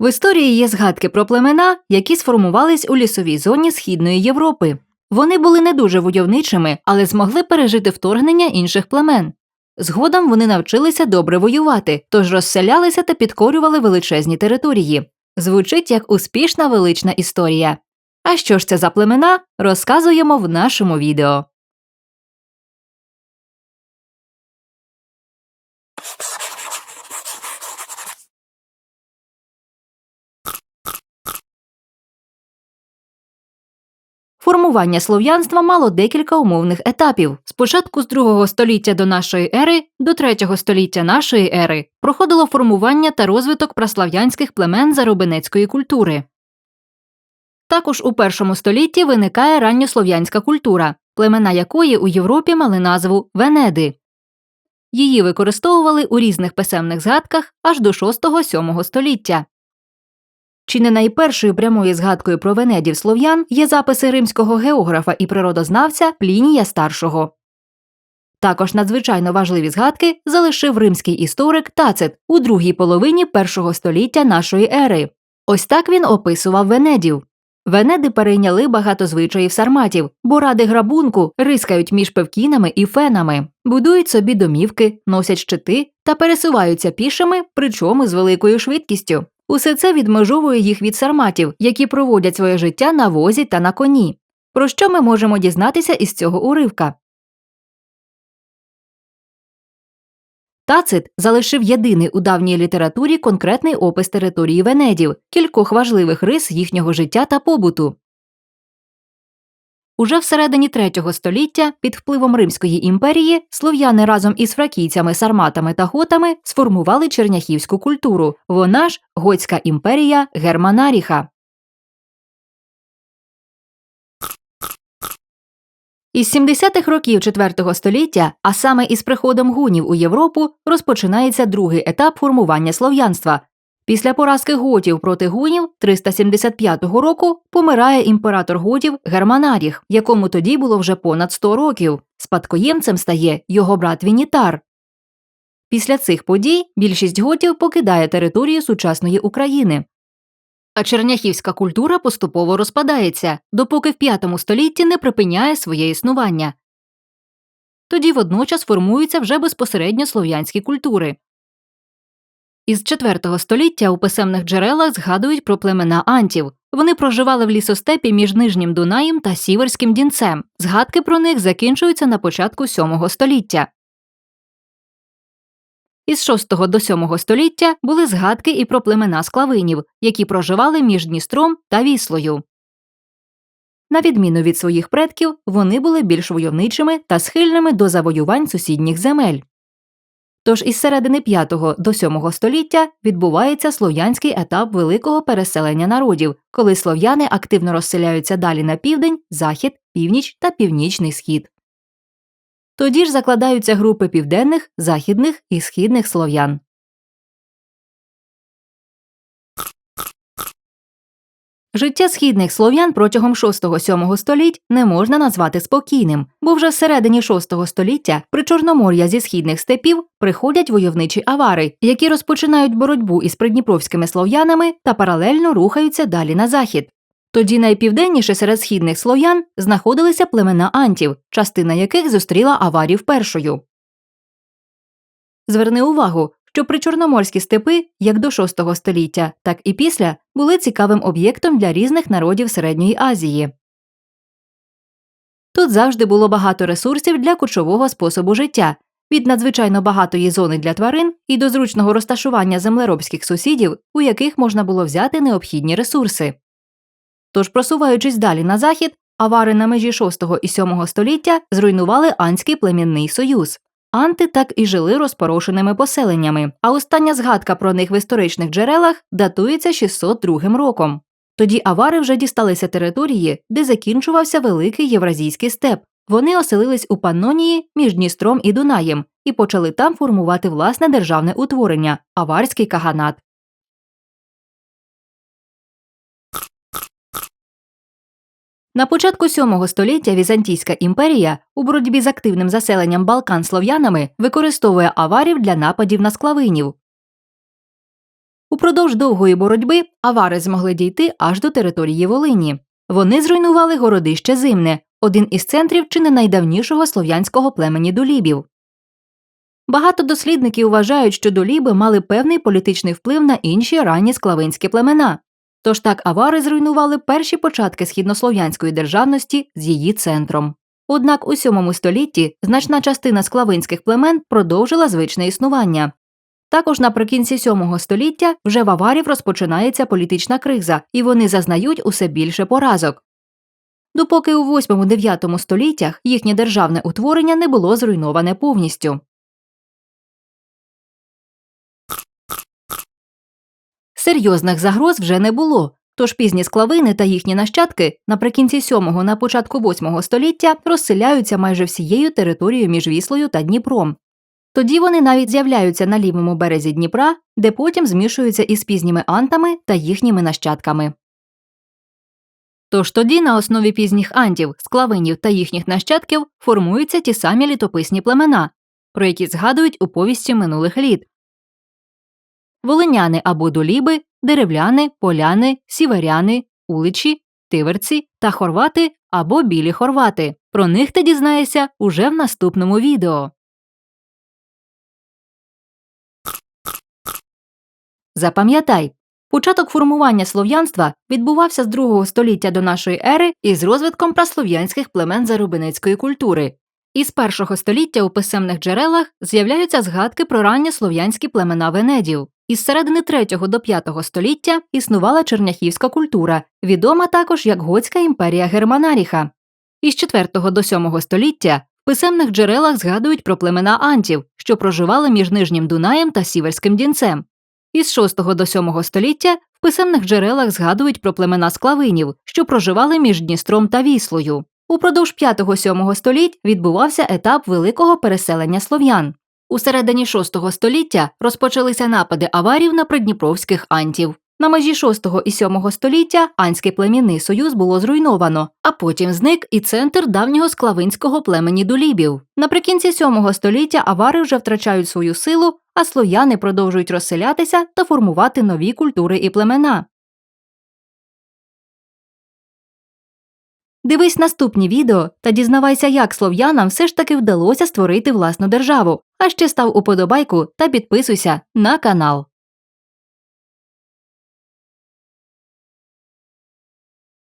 В історії є згадки про племена, які сформувались у лісовій зоні Східної Європи. Вони були не дуже войовничими, але змогли пережити вторгнення інших племен. Згодом вони навчилися добре воювати, тож розселялися та підкорювали величезні території. Звучить як успішна велична історія. А що ж це за племена, розказуємо в нашому відео. Формування слов'янства мало декілька умовних етапів. Спочатку з другого століття до нашої ери до третього століття нашої ери проходило формування та розвиток праслав'янських племен заробинецької культури. Також у першому столітті виникає ранньослов'янська культура, племена якої у Європі мали назву Венеди. Її використовували у різних писемних згадках аж до 6-7 століття. Чи не найпершою прямою згадкою про венедів слов'ян є записи римського географа і природознавця Плінія Старшого. Також надзвичайно важливі згадки залишив римський історик Тацит у другій половині першого століття нашої ери. Ось так він описував венедів. Венеди перейняли багато звичаїв сарматів, бо ради грабунку рискають між певкінами і фенами, будують собі домівки, носять щити та пересуваються пішими, причому з великою швидкістю. Усе це відмежовує їх від сарматів, які проводять своє життя на возі та на коні. Про що ми можемо дізнатися із цього уривка? Тацит залишив єдиний у давній літературі конкретний опис території венедів, кількох важливих рис їхнього життя та побуту. Уже всередині третього століття під впливом Римської імперії слов'яни разом із фракійцями, сарматами та готами сформували черняхівську культуру. Вона ж Готська імперія Германаріха. Із 70-х років IV століття, а саме із приходом гунів у Європу, розпочинається другий етап формування слов'янства. Після поразки готів проти гунів 375 року помирає імператор готів Германаріх, якому тоді було вже понад 100 років. Спадкоємцем стає його брат Вінітар. Після цих подій більшість готів покидає територію сучасної України. А черняхівська культура поступово розпадається, допоки в V столітті не припиняє своє існування. Тоді водночас формуються вже безпосередньо слов'янські культури. Із IV століття у писемних джерелах згадують про племена антів. Вони проживали в лісостепі між Нижнім Дунаєм та Сіверським Дінцем. Згадки про них закінчуються на початку VII століття. Із VI до VII століття були згадки і про племена склавинів, які проживали між Дністром та Віслою. На відміну від своїх предків, вони були більш войовничими та схильними до завоювань сусідніх земель. Тож із середини 5 до 7 століття відбувається слов'янський етап великого переселення народів, коли слов'яни активно розселяються далі на південь, захід, північ та північний схід. Тоді ж закладаються групи південних, західних і східних слов'ян. Життя східних слов'ян протягом 6-7 століть не можна назвати спокійним, бо вже всередині 6 століття при Чорномор'я зі східних степів приходять войовничі авари, які розпочинають боротьбу із придніпровськими слов'янами та паралельно рухаються далі на захід. Тоді найпівденніше серед східних слов'ян знаходилися племена антів, частина яких зустріла аварів першою. Зверни увагу, що причорноморські степи, як до VI століття, так і після, були цікавим об'єктом для різних народів Середньої Азії. Тут завжди було багато ресурсів для кочового способу життя від надзвичайно багатої зони для тварин і до зручного розташування землеробських сусідів, у яких можна було взяти необхідні ресурси. Тож, просуваючись далі на захід, авари на межі VI і VII століття зруйнували Анський племінний союз. Анти так і жили розпорошеними поселеннями, а остання згадка про них в історичних джерелах датується 602 роком. Тоді авари вже дісталися території, де закінчувався великий євразійський степ. Вони оселились у Паннонії між Дністром і Дунаєм і почали там формувати власне державне утворення аварський каганат. На початку VII століття Візантійська імперія у боротьбі з активним заселенням Балкан слов'янами використовує аварів для нападів на склавинів. Упродовж довгої боротьби авари змогли дійти аж до території Волині. Вони зруйнували городище Зимне, один із центрів чи не найдавнішого слов'янського племені долібів. Багато дослідників вважають, що доліби мали певний політичний вплив на інші ранні склавинські племена. Тож так авари зруйнували перші початки східнослов'янської державності з її центром. Однак у сьомому столітті значна частина склавинських племен продовжила звичне існування. Також наприкінці сьомого століття вже в аварів розпочинається політична криза, і вони зазнають усе більше поразок. Допоки у 8-9 століттях їхнє державне утворення не було зруйноване повністю. Серйозних загроз вже не було, тож пізні склавини та їхні нащадки наприкінці 7-го на початку 8 століття розселяються майже всією територією між Віслою та Дніпром. Тоді вони навіть з'являються на лівому березі Дніпра, де потім змішуються із пізніми антами та їхніми нащадками. Тож тоді на основі пізніх антів, склавинів та їхніх нащадків формуються ті самі літописні племена, про які згадують у повісті минулих літ. Волиняни або доліби, деревляни, поляни, сіверяни, уличі, тиверці та хорвати або білі хорвати. Про них ти дізнаєшся уже в наступному відео. Запам'ятай, початок формування слов'янства відбувався з другого століття до нашої ери із розвитком праслов'янських племен зарубинецької культури. Із першого століття у писемних джерелах з'являються згадки про ранні слов'янські племена венедів. Із середини 3 до 5 століття існувала черняхівська культура, відома також як Готська імперія Германаріха. Із 4 до 7 століття в писемних джерелах згадують про племена антів, що проживали між Нижнім Дунаєм та Сіверським Дінцем. Із 6 до 7 століття в писемних джерелах згадують про племена склавинів, що проживали між Дністром та Віслою. Упродовж 5-7 століть відбувався етап великого переселення слов'ян. У середині 6 століття розпочалися напади аварів на придніпровських антів. На межі 6 і 7 століття Анський племінний союз було зруйновано, а потім зник і центр давнього склавинського племені долібів. Наприкінці 7 століття авари вже втрачають свою силу, а слов'яни продовжують розселятися та формувати нові культури і племена. Дивись наступні відео та дізнавайся, як слов'янам все ж таки вдалося створити власну державу. А ще став уподобайку та підписуйся на канал.